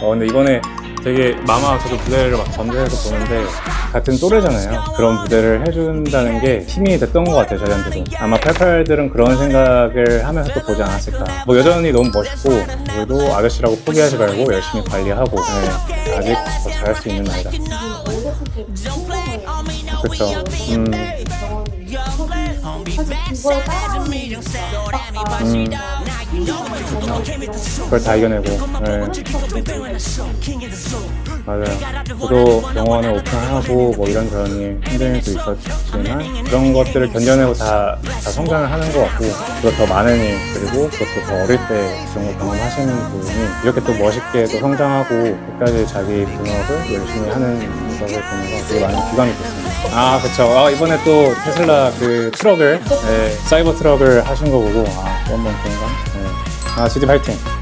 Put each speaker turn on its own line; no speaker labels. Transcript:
어, 근데 이번에 되게 마마 저도 무대를 막 전대해서 보는데 같은 또래잖아요. 그런 무대를 해준다는 게 힘이 됐던 것 같아요, 저희한테도. 아마 88들은 그런 생각을 하면서 또 보지 않았을까. 뭐 여전히 너무 멋있고, 우리도 아저씨라고 포기하지 말고 열심히 관리하고, 네, 아직 더 잘할 수 있는 나이다. 그렇죠. 음,
사실 따라하는
음, 그걸 다 이겨내고. 네. 맞아요. 저도 병원을 오픈하고 뭐 이런저런 일 힘든 일도 있었지만 그런 것들을 견뎌내고 다, 다 성장을 하는 것 같고 그리고 더 많은 일 그리고 그것도 더 어릴 때 그런 걸 경험하시는 분이 이렇게 또 멋있게 또 성장하고 끝까지 자기 본업을 열심히 하는 것을 보면서 되게 많은 기감이 됐습니다. 아 그쵸. 아, 이번에 또 테슬라 그 트럭을 네, 사이버 트럭을 하신 거 보고 아 또한번 그런가? 네. 아 지디 파이팅.